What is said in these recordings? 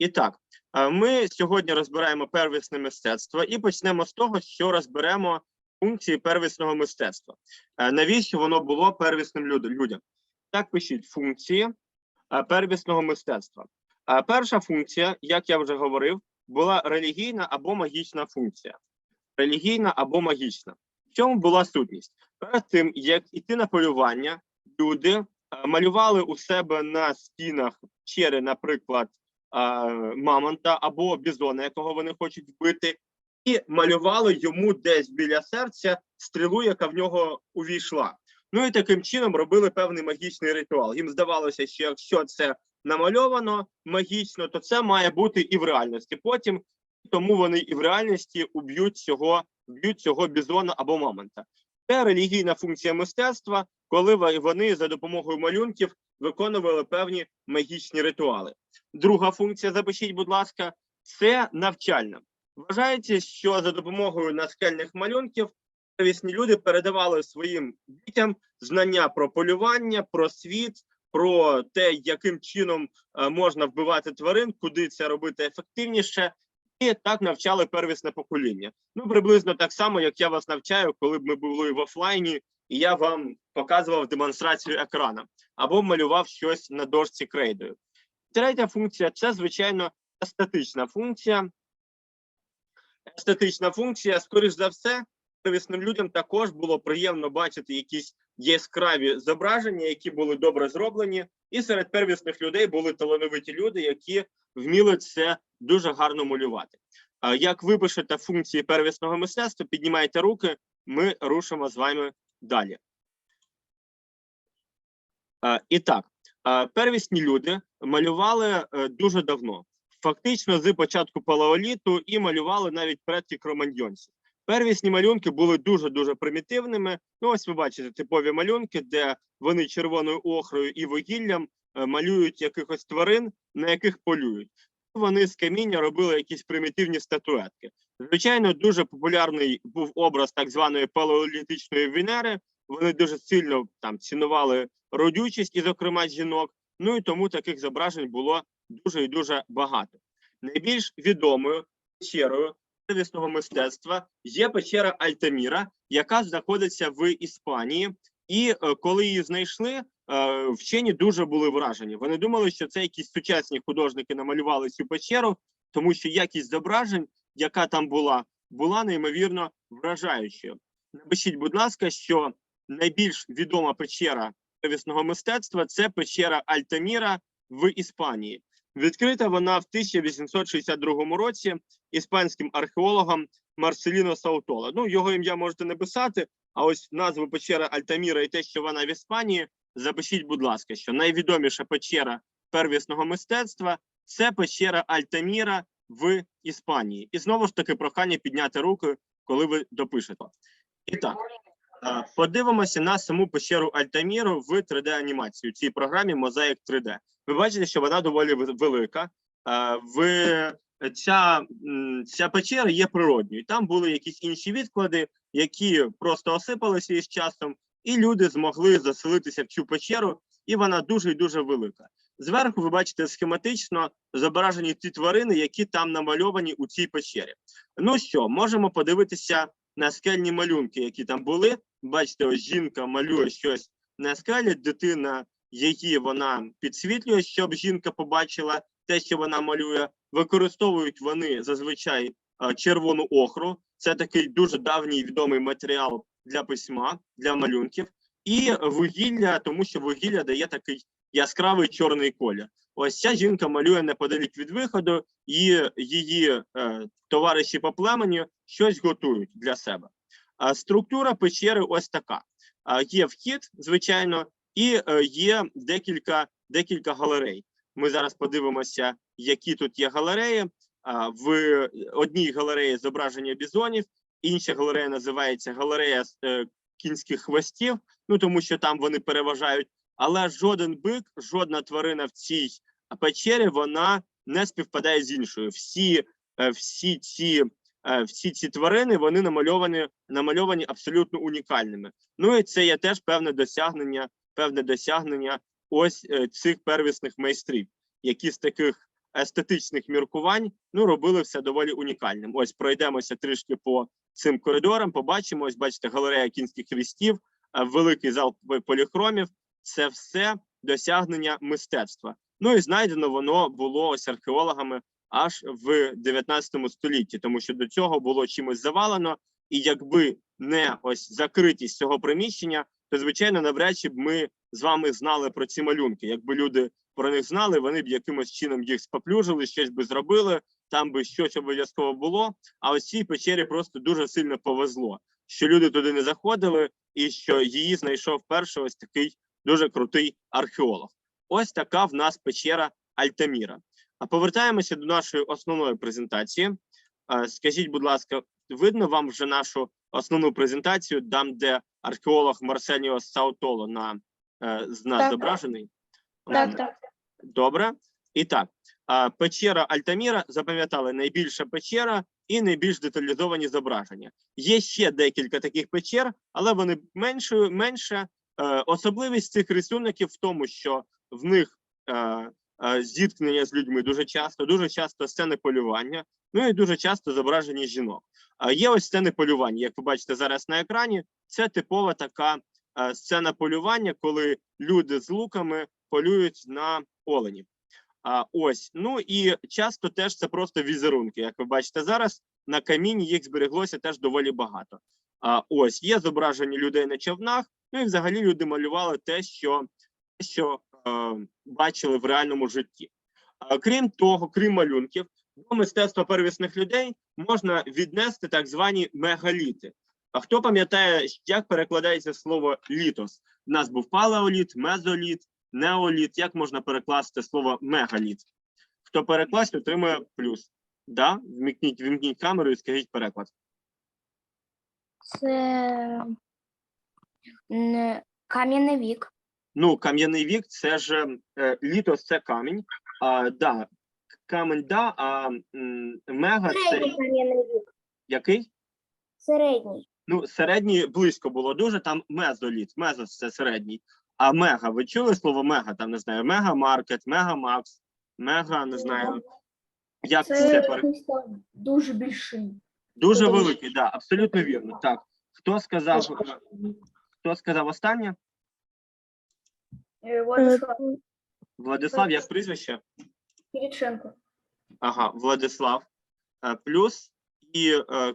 І так, е, ми сьогодні розбираємо первісне мистецтво і почнемо з того, що розберемо функції первісного мистецтва. Е, Навіщо воно було первісним людям? Так пишіть функції е, первісного мистецтва. Перша функція, як я вже говорив, була релігійна або магічна функція. Релігійна або магічна. В чому була сутність? Перед тим, як іти на полювання, люди малювали у себе на стінах чери, наприклад, мамонта або бізона, якого вони хочуть вбити, і малювали йому десь біля серця стрілу, яка в нього увійшла. Ну і таким чином робили певний магічний ритуал. Їм здавалося, що якщо це намальовано магічно, то це має бути і в реальності. Потім тому вони і в реальності уб'ють цього, вб'ють цього бізона або мамонта. Це релігійна функція мистецтва, коли вони за допомогою малюнків виконували певні магічні ритуали. Друга функція, запишіть, будь ласка, це навчальна. Вважається, що за допомогою наскельних малюнків первісні люди передавали своїм дітям знання про полювання, про світ, про те, яким чином е, можна вбивати тварин, куди це робити ефективніше, і так навчали первісне покоління. Ну приблизно так само, як я вас навчаю, коли б ми були в офлайні, і я вам показував демонстрацію екрана або малював щось на дошці крейдою. Третя функція це звичайно естетична функція. Естетична функція, скоріш за все, первісним людям також було приємно бачити якісь яскраві зображення, які були добре зроблені, і серед первісних людей були талановиті люди, які вміли це дуже гарно малювати. Як ви пишете функції первісного мистецтва, піднімайте руки, ми рушимо з вами далі. І так, первісні люди малювали е, дуже давно, фактично з початку палеоліту, і малювали навіть предки кроманьйонців. Первісні малюнки були дуже дуже примітивними. Ну, ось ви бачите типові малюнки, де вони червоною охрою і вугіллям е, малюють якихось тварин, на яких полюють. Вони з каміння робили якісь примітивні статуетки. Звичайно, дуже популярний був образ так званої палеолітичної Венери. Вони дуже сильно там цінували родючість, і, зокрема, жінок. Ну і тому таких зображень було дуже і дуже багато. Найбільш відомою печерою первісного мистецтва є печера Альтаміра, яка знаходиться в Іспанії. І е, коли її знайшли, е, вчені дуже були вражені. Вони думали, що це якісь сучасні художники намалювали цю печеру, тому що якість зображень, яка там була, була неймовірно вражаючою. Напишіть, будь ласка, що найбільш відома печера первісного мистецтва це печера Альтаміра в Іспанії. Відкрита вона в 1862 році іспанським археологом Марселіно Саутола. Ну, його ім'я можете не писати, а ось назву печера Альтаміра і те, що вона в Іспанії, запишіть, будь ласка, що найвідоміша печера первісного мистецтва це печера Альтаміра в Іспанії. І знову ж таки прохання підняти руки, коли ви допишете. І так, подивимося на саму печеру Альтаміру в 3D-анімації у цій програмі Mosaic 3D. Ви бачите, що вона доволі велика. Ця, ця печера є природньою. Там були якісь інші відклади, які просто осипалися із часом, і люди змогли заселитися в цю печеру, і вона дуже і дуже велика. Зверху ви бачите схематично зображені ті тварини, які там намальовані у цій печері. Ну що, можемо подивитися на скельні малюнки, які там були. Бачите, ось жінка малює щось на скелі, дитина її вона підсвітлює, щоб жінка побачила те, що вона малює. Використовують вони зазвичай червону охру. Це такий дуже давній відомий матеріал для письма, для малюнків, і вугілля, тому що вугілля дає такий яскравий чорний колір. Ось ця жінка малює неподалік від виходу, і її е, товариші по племені щось готують для себе. А структура печери ось така: а, є вхід, звичайно, і е, є декілька, декілька галерей. Ми зараз подивимося, які тут є галереї. А, В одній галереї зображення бізонів, інша галерея називається галерея е, кінських хвостів, ну тому що там вони переважають. Але жоден бик, жодна тварина в цій печері вона не співпадає з іншою. Всі, е, всі ці е, всі ці тварини вони намальовані намальовані абсолютно унікальними. Ну і це є теж певне досягнення, певне досягнення ось е, цих первісних майстрів, які з таких естетичних міркувань, ну робили все доволі унікальним. Ось пройдемося трішки по цим коридорам. Побачимо. Ось бачите, галерея кінських хрестів, е, великий зал поліхромів. Це все досягнення мистецтва. Ну і знайдено воно було ось археологами аж в 19 столітті, тому що до цього було чимось завалено, і якби не ось закритість цього приміщення, то звичайно навряд чи б ми з вами знали про ці малюнки. Якби люди про них знали, вони б якимось чином їх споплюжили, щось би зробили, там би щось обов'язково було. А ось цій печері просто дуже сильно повезло, що люди туди не заходили, і що її знайшов перший ось такий дуже крутий археолог. Ось така в нас печера Альтаміра. А повертаємося до нашої основної презентації. Е, Скажіть, будь ласка, видно вам вже нашу основну презентацію, там, де археолог Марсеніо Саутоло на е, з нас Так. зображений? Так, так. Добре. І так, печера Альтаміра запам'ятали найбільша печера і найбільш деталізовані зображення. Є ще декілька таких печер, але вони менше. менше. Е, особливість цих рисунків в тому, що в них е, е, зіткнення з людьми дуже часто, дуже часто сцени полювання, ну і дуже часто зображення жінок. Є ось сцени полювання, як ви бачите зараз на екрані. Це типова така сцена полювання, коли люди з луками полюють на оленів. А ось ну і часто теж це просто візерунки. Як ви бачите зараз, на камінні їх збереглося теж доволі багато. А ось є зображення людей на човнах. Ну і взагалі люди малювали те, що, що е, бачили в реальному житті. А, крім того, крім малюнків, до мистецтва первісних людей можна віднести так звані мегаліти. А хто пам'ятає, як перекладається слово літос? У нас був палеоліт, мезоліт, неоліт. Як можна перекласти слово мегаліт? Хто перекласть, отримує плюс. Да? Вмікніть, вімкніть камеру і скажіть переклад. Це кам'яний вік. Ну, кам'яний вік це ж е, літос це камінь. А, да, камінь, да, а м, мега це Середній кам'яний вік. який? Середній. Ну, середній близько було дуже, там мезоліт, мезос це середній. А мега, ви чули слово мега? Там не знаю, мега-маркет, мега-макс, мега, не знаю. Як це, Це пере- якийсь там дуже більший. Дуже великий, да, абсолютно вірно. Так. Хто сказав, е, хто сказав останнє? Е, Владислав Владислав, як прізвище? Кириченко. Ага, Владислав е, плюс і е,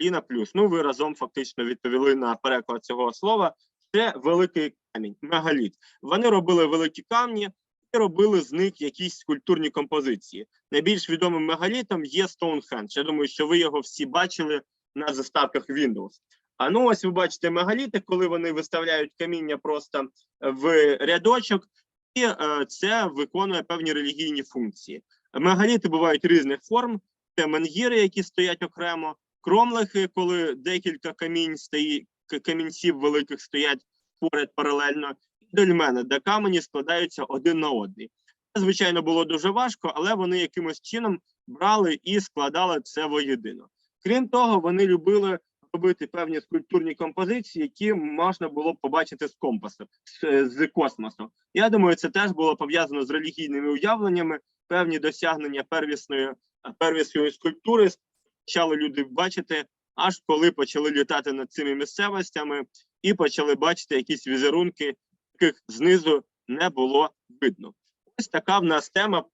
Ліна плюс. Ну, ви разом фактично відповіли на переклад цього слова. Це великий камінь, мегаліт. Вони робили великі камні робили з них якісь скульптурні композиції. Найбільш відомим мегалітом є Стоунхендж. Я думаю, що ви його всі бачили на заставках Windows. А ну ось ви бачите мегаліти, коли вони виставляють каміння просто в рядочок, і е, це виконує певні релігійні функції. Мегаліти бувають різних форм. Це менгіри, які стоять окремо, кромлихи, коли декілька камінь стоїть, камінців великих стоять поряд паралельно, дольмени, де камені складаються один на один. Це, звичайно, було дуже важко, але вони якимось чином брали і складали це воєдино. Крім того, вони любили робити певні скульптурні композиції, які можна було побачити з компасу, з космосу. Я думаю, це теж було пов'язано з релігійними уявленнями, певні досягнення первісної, первісної скульптури почали люди бачити, аж коли почали літати над цими місцевостями і почали бачити якісь візерунки, яких знизу не було видно. Ось така в нас тема